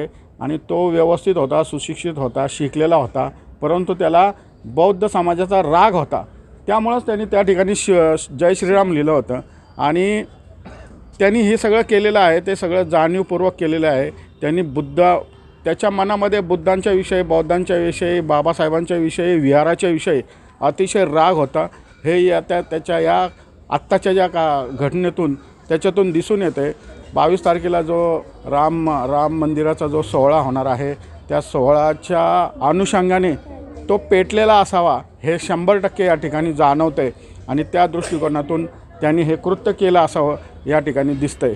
आणि तो व्यवस्थित होता सुशिक्षित होता शिकलेला होता परंतु त्याला बौद्ध समाजाचा राग होता. त्यामुळंच त्यांनी त्या ठिकाणी श जय श्रीराम लिहिलं होतं. आणि त्यांनी हे सगळं केलेलं आहे ते सगळं जाणीवपूर्वक केलेलं आहे. त्यांनी बुद्ध त्याच्या मनामध्ये बुद्धांच्या विषयी बौद्धांच्या विषयी बाबासाहेबांच्या विषयी विहाराच्या विषयी अतिशय राग होता. हे या त्या त्याच्या या आत्ताच्या ज्या का घटनेतून त्याच्यातून दिसून येते. बावीस तारखेला जो राम राम मंदिराचा जो सोहळा होणार आहे त्या सोहळ्याच्या अनुषंगाने तो पेटलेला असावा हे शंभर टक्के या ठिकाणी जाणवतं आहे आणि त्या दृष्टिकोनातून त्यांनी हे कृत्य केलं असावं या ठिकाणी दिसतंय.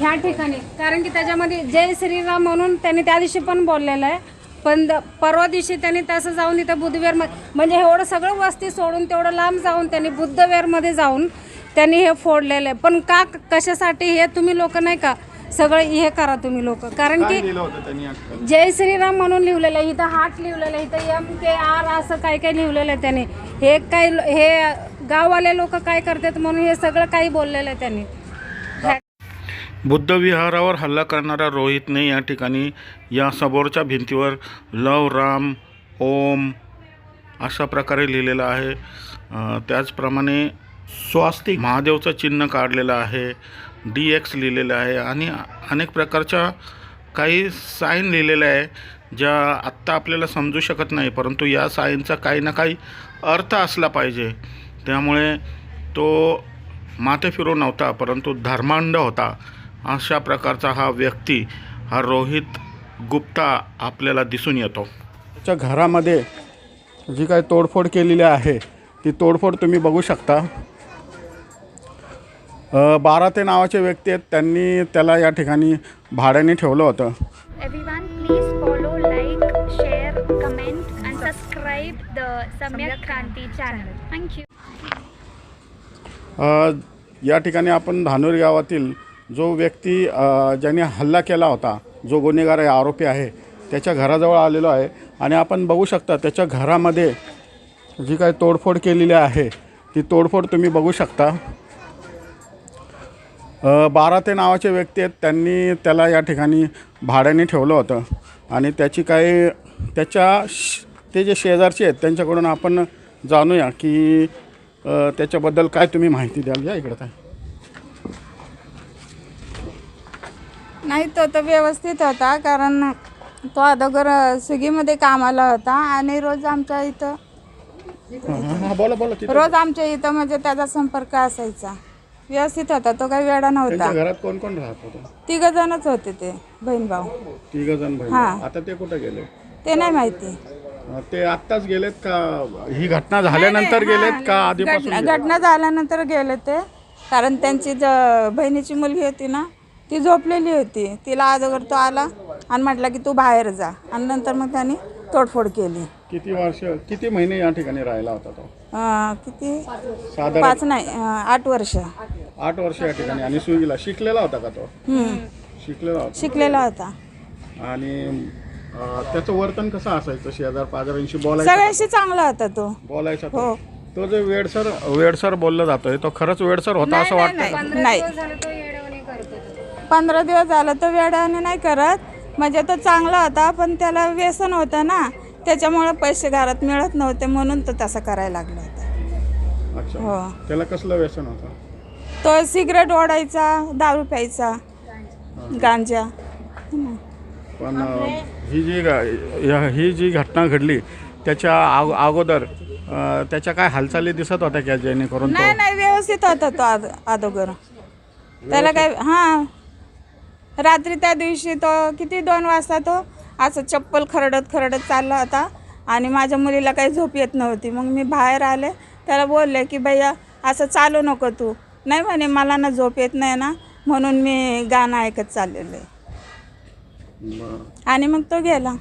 ह्या ठिकाणी. कारण की त्याच्यामध्ये जय श्रीराम म्हणून त्यांनी त्या दिवशी पण बोललेलं आहे. पण द- परवा दिवशी त्यांनी तसं जाऊन तिथं बुद्धवेरमध्ये म्हणजे एवढं सगळं वस्ती सोडून तेवढं लांब जाऊन त्यांनी बुद्धवेरमध्ये जाऊन त्यांनी हे फोडलेलं आहे. पण का कशासाठी हे तुम्ही लोक नाही का सगळं हे करा तुम्ही लोक. कारण की लिहिलं होतं त्यांनी? जय श्रीराम म्हणून लिहिलेलं आहे. इथं हार्ट लिहिलेलं आहे. इथं एम के आर असं काय काय लिहिलेलं आहे त्यांनी. हे काय हे गाववाले लोक काय करतात म्हणून हे सगळं काही बोललेलं आहे त्यांनी. बुद्ध विहारावर हल्ला करणाऱ्या रोहितने या ठिकाणी या समोरच्या भिंतीवर लव राम ओम अशा प्रकारे लिहिलेलं आहे. अ, त्याचप्रमाणे स्वास्तिक. महादेवचं चिन्ह काढलेलं आहे डी एक्स लिहिलेलं आहे आणि अनेक प्रकारच्या काही साईन लिहिलेल्या आहे ज्या आत्ता आपल्याला समजू शकत नाही. परंतु या साईनचा काही ना काही अर्थ असला पाहिजे. त्यामुळे तो माथे फिरू नव्हता परंतु धर्मांध होता. अशा प्रकारचा हा व्यक्ती हा रोहित गुप्ता आपल्याला दिसून येतो. त्याच्या घरामध्ये जी काही तोडफोड केलेली आहे ती तोडफोड तुम्ही बघू शकता. बारा ते नावाचे व्यक्ती आहेत त्यांनी त्याला या ठिकाणी भाड्याने ठेवलं होतं Everyone, please follow, like, share, comment, and subscribe the Samyak Kranti channel. Thank you. अ, या ठिकाणी आपण धानोरी गावातील जो व्यक्ती ज्याने हल्ला केला होता जो गुन्हेगार आहे आरोपी आहे त्याच्या घराजवळ आलेलो आहे आणि आपण बघू शकता त्याच्या घरामध्ये जी काही तोडफोड केलेली आहे ती तोडफोड तुम्ही बघू शकता बारा ते नावाचे व्यक्ती आहेत. त्यांनी त्याला या ठिकाणी भाड्याने ठेवलं होतं. आणि त्याची काही त्याच्या श- ते जे शेजारचे आहेत त्यांच्याकडून आपण जाणूया की त्याच्याबद्दल काय तुम्ही माहिती द्याल? या इकडं काय? नाही तो तर व्यवस्थित होता कारण तो अगोदर स्विगीमध्ये कामाला होता आणि रोज आमच्या इथं बोला बोला रोज आमच्या इथं म्हणजे त्याचा संपर्क असायचा. व्यवस्थित होता तो काही वेळा त्यांच्या नव्हता घरात कोण कोण राहत होतं? तिघ जणच होते ते बहीण भाऊ. तिघ जण हां. आता ते कुठे गेले? ते नाही माहिती. अ, ते आत्ताच गेलेत का? ही घटना झाल्यानंतर गेलेत का? आधीपासून घटना घटना झाल्यानंतर गेले ते कारण त्यांची ज बहिणीची मुलगी होती ना ती झोपलेली होती. तिला अगोदर तो आला आणि म्हटला की तू बाहेर जा. आणि नंतर मग त्यांनी तोडफोड केली. किती वर्ष किती महिने या ठिकाणी राहिला होता तो? अं, किती? साधारण पाच नाही अं, आठ वर्ष. आठ वर्ष या ठिकाणी. आणि सुईला शिकलेला होता का तो? हम्म. शिकलेला होता. शिकलेला होता. आणि अ, त्याचं वर्तन कसं असायचं शेजार पाजारांशी बोलायचं? सगळ्यांशी चांगला होता तो. बोलायचा तो? हो. तो जो वेडसर वेडसर बोलला जातोय तो खरंच वेडसर होता असं वाटतं नाही तो. पंधरा दिवस झालं तर वेळाने नाही करत. म्हणजे तो चांगला होता पण त्याला व्यसन होतं ना. त्याच्यामुळे पैसे घरात मिळत नव्हते म्हणून तो तसा करायला लागला होता अच्छा. हो. त्याला कसलं व्यसन होतं? तो सिगरेट ओढायचा दारू प्यायचा गांजा. पण अ, ही जी ग- य- ही जी घटना घडली त्याच्या अग- अगोदर अ, त्याच्या काय हालचाली दिसत होत्या का जेणेकरून नाही तो नाही व्यवस्थित होता तो आद अगोदर त्याला काय हां. रात्री त्या दिवशी तो किती दोन वाजता तो असं चप्पल खरडत खरडत चालला होता. आणि माझ्या मुलीला काही झोप येत नव्हती. मग मी बाहेर आले. त्याला बोलले की भैया असं चालू नको तू. नाही म्हणे मला ना झोप येत नाही ना. म्हणून मी गाणं ऐकत चाललेलं. आहे. आणि मग तो गेला.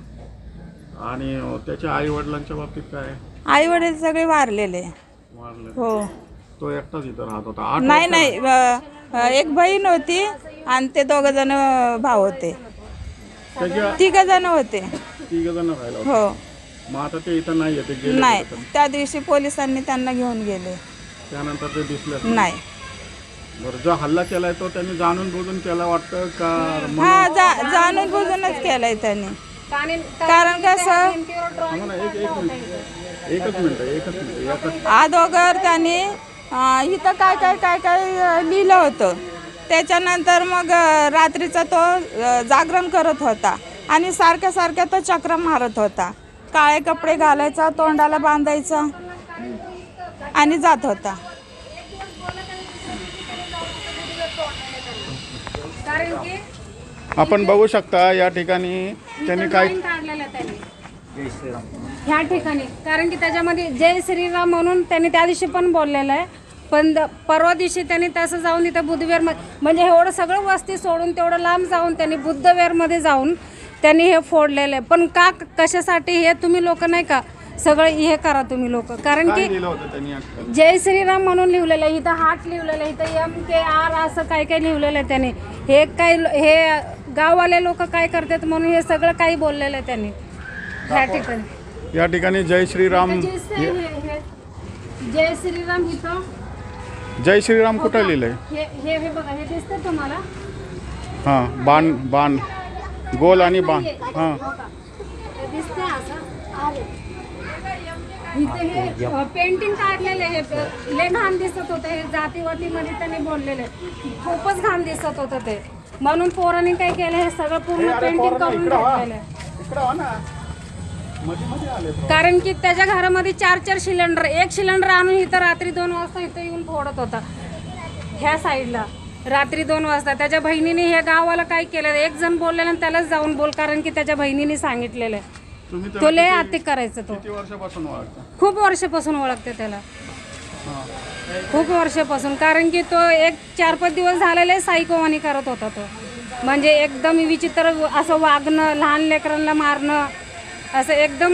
आणि त्याच्या आई वडिलांच्या बाबतीत काय? आई वडील सगळे वारलेले. वारले हो. तो एकटाच इथं राहत होता. नाही नाही. एक बहीण होती आणि ते दोघं जण भाऊ होते. त्याच्या तिघ जण होते. तिघ जण राहिला होता. हो. मग आता ते इथं नाही ते गेले नाही. कुठं? त्या दिवशी पोलिसांनी त्यांना घेऊन गेले. त्यानंतर ते दिसले नाही. बरं जो हल्ला केलाय तो त्यांनी जाणून बुजून केला वाटतं का हा जा जाणून बुजूनच केलंय त्यांनी. कारण कसं? थांबा ना, एक एक मिनिट. एकच मिनिट एकच मिनिट. एकच अगोदर त्यांनी अं, इथं काय काय काय काय अं, लिहिलं होतं. त्याच्यानंतर मग रात्रीचा तो जागरण करत होता आणि सारख्या सारख्या तो चक्र मारत होता. काळे कपडे घालायचा तोंडाला बांधायचा आणि जात होता. कारण की आपण बघू शकता या ठिकाणी त्यांनी काय ह्या ठिकाणी. कारण की त्याच्यामध्ये जय श्रीराम म्हणून त्यांनी त्या दिवशी पण बोललेलं आहे. पण परवा दिवशी त्यांनी तसं जाऊन तिथं बुद्धविहार म्हणजे एवढं सगळं वस्ती सोडून तेवढं लांब जाऊन त्यांनी बुद्धविहारमध्ये जाऊन त्यांनी हे फोडलेलं आहे. पण का कशासाठी हे तुम्ही लोक नाही का सगळं हे करा तुम्ही लोक? कारण की? जय श्रीराम म्हणून लिहिलेलं आहे इथं हार्ट लिहिलेलं आहे इथं एम के आर असं काय काय लिहिलेलं आहे त्याने. हे काय हे गाववाले लोक काय करतात म्हणून हे सगळं काही बोललेलं आहे त्यांनी. ह्या ठिकाणी. या ठिकाणी जय श्रीराम इथं जय श्रीराम इथं. जय श्रीराम कुठं लिहिलंय? हे हे हे बघा हे दिसतं तुम्हाला? हां बाण बाण. गोल आणि बाण. हां हो. का? हे दिसतंय असं? इथे हे पेंटिंग काढलेले हे प- लय घाण दिसत होतं. हे जातीवातीमध्ये त्यांनी बोललेले खूपच घाण दिसत होतं ते. म्हणून पोरांनी काय केलं हे सगळं पूर्ण पेंटिंग करून घेतलेलं आहे. इकडं हो ना. कारण की त्याच्या घरामध्ये चार चार सिलेंडर एक सिलेंडर आणून इथं रात्री दोन वाजता इथं येऊन फोडत होता. ह्या साईडला. रात्री दोन वाजता. त्याच्या बहिणीने हे गावाला काय केलं? एक जण बोललेलं त्यालाच जाऊन बोल कारण की त्याच्या बहिणीने सांगितलेलं आहे. तो लय आते करायचं तो. खूप वर्षापासून ओळखते त्याला. खूप वर्षापासून. कारण की तो एक चार पाच दिवस झालेले सायकोवानी करत होता तो. म्हणजे एकदम विचित्र असं वागणं लहान लेकरांना मारणं असं एकदम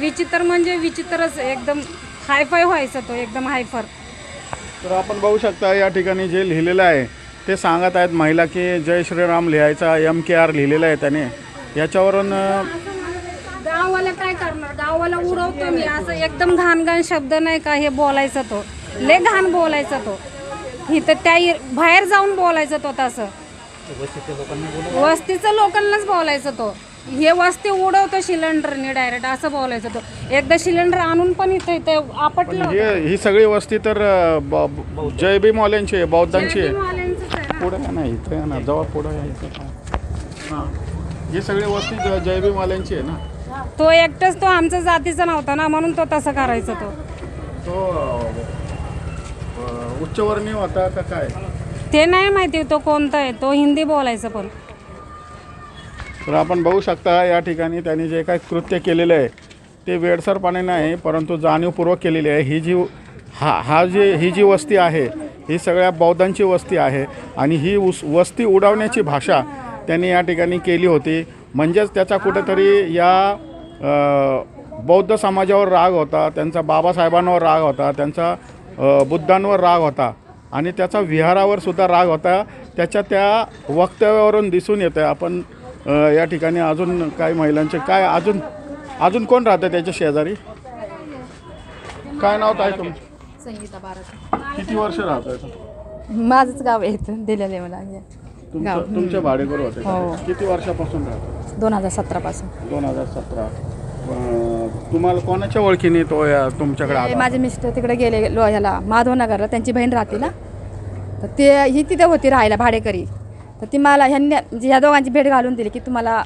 विचित्र म्हणजे विचित्रच एकदम हायफाय व्हायचा तो एकदम हायफर. तर आपण बघू शकता या ठिकाणी जे लिहिलेलं आहे ते सांगत आहेत महिला की जय श्रीराम लिहायचा एम के आर लिहिलेलं आहे त्याने. याच्यावरून गाववाला काय करणार? गाववाला उडवतो मी असं एकदम घाण घाण शब्द नाही का हे बोलायचा तो. लय घाण बोलायचा तो. इथं त्या बाहेर जाऊन बोलायचा तो तसं. वस्तीचं लोकांनाच बोलायचं तो. हे वस्ती उडवतो सिलेंडरने डायरेक्ट असं बोलायचं तो एकदा सिलेंडर आणून पण इथं इथं आपटलं होतं. हे ही सगळी वस्ती तर अं, ब- ब- जय भीमवाल्यांची आहे बौद्धांची आहे. आहे ना. पुढे या ना इथं या ना जवळ पुढं यायचं हां. ही सगळी वस्ती ज- जय भीमवाल्यांची आहे ना. तो एकटाच तो आमच्या जातीचा नव्हता ना म्हणून तो तसं करायचा तो. तो अं, उच्चवर्णीय होता का काय? ते नाही माहिती तो कोणता आहे तो हिंदी बोलायचा पण. तर आपण बघू शकता या ठिकाणी त्यांनी जे काही कृत्य केलेलं आहे ते वेडसरपणे नाही परंतु जाणीवपूर्वक केलेली आहे. ही जी हा हा जी ही जी वस्ती आहे ही सगळ्या बौद्धांची वस्ती आहे आणि ही उस वस्ती उडवण्याची भाषा त्यांनी या ठिकाणी केली होती. म्हणजेच त्याचा कुठेतरी या बौद्ध समाजावर राग होता त्यांचा बाबासाहेबांवर राग होता त्यांचा बुद्धांवर राग होता आणि त्याचा विहारावर सुद्धा राग होता. त्याच्या त्या वक्तव्यावरून दिसून येतं आपण या ठिकाणी अजून काही महिलांचे काय अजून अजून कोण राहतं त्याच्या शेजारी? काय नाव काय तुमचं? संगीता भारत किती वर्ष राहत माझंच गाव आहे इथं दिलेलं आहे मला. हे. तुमचं तुमचे भाडेकरू होते का? हो. किती वर्षापासून राहतात दोन हजार सतरापासून दोन हजार सतरा. तुम्हाला कोणाच्या ओळखीने तो या तुमच्याकडे हे आला माझे मिस्टर तिकडे गेले लो ह्याला माधवनगरला. त्यांची बहीण राहते ना. तर ते ही तिथे होती राहायला भाडेकरी. तर ती मला ह्यांनी म्हणजे ह्या दोघांची भेट घालून दिली की तुम्हाला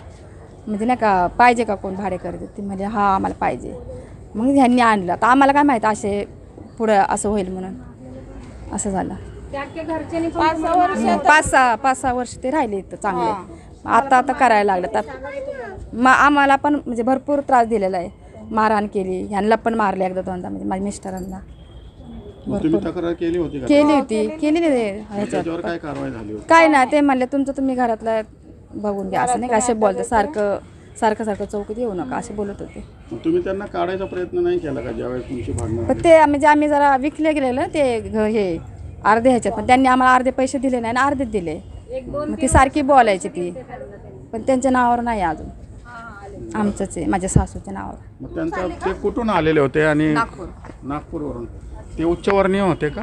म्हणजे नाही का पाहिजे का कोण भाडेकरी तर ती म्हणजे हा आम्हाला पाहिजे. मग ह्यांनी आणलं. तर आम्हाला काय माहीत असे पुढं असं होईल म्हणून. असं झालं. पाच सहा पाच सहा वर्ष ते राहिले इथं चांगले. आता आता करायला लागलं. तर मग आम्हाला पण म्हणजे भरपूर त्रास दिलेला आहे. मारहाण केली. ह्यांना पण मारले एकदा दोनदा. म्हणजे माझ्या मिस्टरांना. मग तुम्ही तक्रार केली होती का? केली होती. केली नाही ते ह्याच्यात. त्याच्यावर काय कारवाई झाली होती? काय ना ते म्हणले तुमचं तुम्ही घरातलं बघून घ्या. असं नाही का असे बोलते सारखं सारखं सारखं चौकीत येऊ नका असे बोलत होते. मग तुम्ही त्यांना काढायचा प्रयत्न नाही केला का ज्यावेळेस तुमची भांडणं पण ते म्हणजे आम्ही जरा विकले गेलेलं ना ते घ- हे अर्धे ह्याच्यात. पण त्यांनी आम्हाला अर्धे पैसे दिले नाही आणि अर्धेच दिले. मग ती सारखी बोलायची ती. पण त्यांच्या नावावर नाही अजून. आमचंच आहे माझ्या सासूच्या नावावर. मग त्यांचा ते कुठून आलेले होते आणि नागपूर. नागपूरवरून? ते उच्चवर्णीय होते का?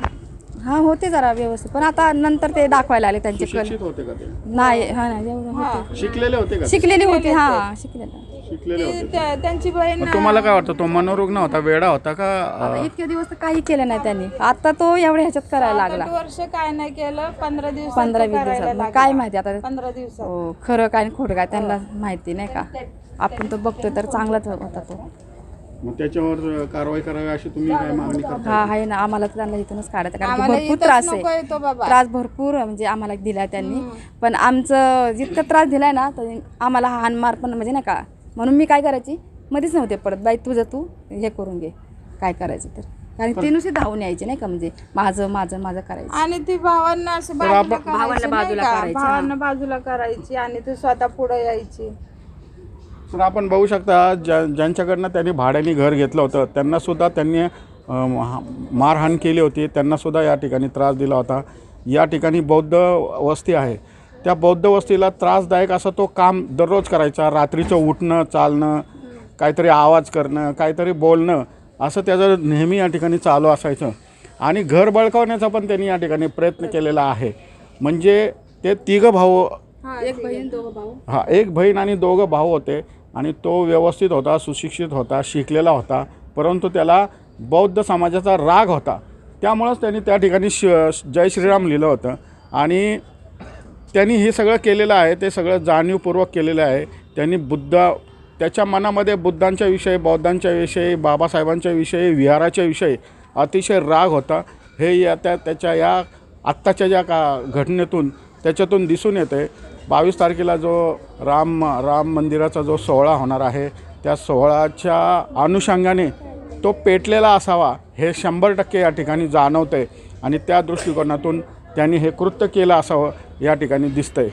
हा होते जरा व्यवस्थित. पण आता नंतर ते दाखवायला आले त्यांचे कल शिक्षित होते का ते? नाही हा नाही एवढं होते. शिकलेले होते का ते? शिकलेली होती हा शिकलेली शिकलेले. होते. ती- त्या- त्यांची बहीण मग तुम्हाला काय वाटतं तो मनोरुग्ण होता वेडा होता का अं, इतके दिवस तर काही केलं नाही त्यांनी. आता तो एवढ्या ह्याच्यात करायला लागला. वर्ष काय नाही केलं पंधरा दिवसात पंधरा वीस दिवसात. मग. काय माहिती आता? पंधरा दिवसात. हो, खरं काय आणि खोटं काय त्यांना माहिती नाही का? आपण तो बघतोय तर चांगलाच होता तो. मग त्याच्यावर कारवाई करावी अशी तुम्ही काय मागणी करता? हा आहे ना. आम्हाला तर त्यांना इथूनच काढायचं कारण की आम्हाला भरपूर इथंच त्रास नको आहे येतो बाबा. त्रास भरपूर म्हणजे आम्हाला दिला त्यांनी. पण आमचं जितका त्रास दिलाय ना तर आम्हाला हानमार पण म्हणजे नाही का म्हणून मी काय करायची? मध्येच नव्हते पडत. बाई तुझं तू हे करून घे. काय करायचं तर? कारण ते नुसते धावून यायचे नाही का म्हणजे माझं माझं माझं करायचं. आणि ती भावांना असं बाजूला करायची. भावांना बाजूला करायची आणि ती स्वतः पुढे यायची. तर आपण बघू शकता ज्या ज्यांच्याकडनं त्यांनी भाड्याने घर घेतलं होतं त्यांनासुद्धा त्यांनी मारहाण केली होती. त्यांनासुद्धा या ठिकाणी त्रास दिला होता. या ठिकाणी बौद्ध वस्ती आहे. त्या बौद्ध वस्तीला त्रासदायक असं तो काम दररोज करायचा. रात्रीचं उठणं चालणं काहीतरी आवाज करणं काहीतरी बोलणं असं त्याचं नेहमी या ठिकाणी चालू असायचं. आणि घर बळकावण्याचा पण त्यांनी या ठिकाणी प्रयत्न केलेला आहे. म्हणजे ते तिघं भाऊ. हा एक बहीण आणि दोघं भाऊ होते. आणि तो व्यवस्थित होता सुशिक्षित होता शिकलेला होता परंतु त्याला बौद्ध समाजाचा राग होता. त्यामुळंच त्यांनी त्या ठिकाणी श जय श्रीराम लिहिलं होतं. आणि त्यांनी हे सगळं केलेलं आहे ते सगळं जाणीवपूर्वक केलेलं आहे. त्यांनी बुद्ध त्याच्या मनामध्ये बुद्धांच्या विषयी बौद्धांच्या विषयी बाबासाहेबांच्या विषयी विहाराच्या विषयी अतिशय राग होता. हे या त्या त्याच्या या आत्ताच्या ज्या का घटनेतून त्याच्यातून दिसून येते बावीस तारखेला जो राम राम मंदिराचा जो सोहळा होणार आहे त्या सोहळ्याच्या अनुषंगाने तो पेटलेला असावा हे शंभर टक्के या ठिकाणी जाणवतं आहे आणि त्या दृष्टिकोनातून त्यांनी हे कृत्य केलं असावं या ठिकाणी दिसतंय.